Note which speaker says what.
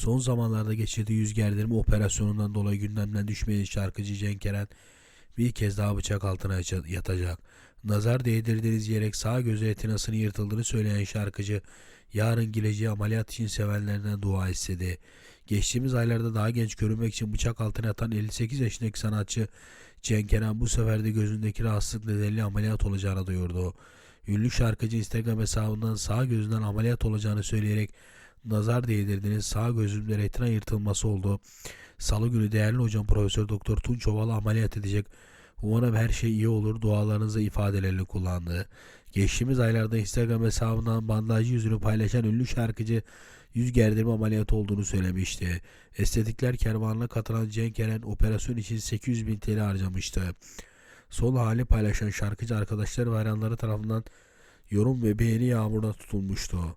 Speaker 1: Son zamanlarda geçirdiği yüz gerdirme operasyonundan dolayı gündemden düşmeyen şarkıcı Cenk Eren bir kez daha bıçak altına yata- yatacak. Nazar değdirdiğiniz diyerek sağ gözü retinasının yırtıldığını söyleyen şarkıcı yarın geleceği ameliyat için sevenlerinden dua istedi. Geçtiğimiz aylarda daha genç görünmek için bıçak altına yatan 58 yaşındaki sanatçı Cenk Eren bu sefer de gözündeki rahatsızlık nedeniyle ameliyat olacağını duyurdu. Ünlü şarkıcı Instagram hesabından sağ gözünden ameliyat olacağını söyleyerek nazar değdirdiğiniz sağ gözümde retina yırtılması oldu. Salı günü değerli hocam Profesör Doktor Tunç Ovalı ameliyat edecek. Umarım her şey iyi olur dualarınızı ifadelerini kullandı. Geçtiğimiz aylarda Instagram hesabından bandajlı yüzünü paylaşan ünlü şarkıcı yüz gerdirme ameliyatı olduğunu söylemişti. Estetikler kervanına katılan Cenk Eren operasyon için 800 bin TL harcamıştı. Son hali paylaşan şarkıcı arkadaşlar ve hayranları tarafından yorum ve beğeni yağmuruna tutulmuştu.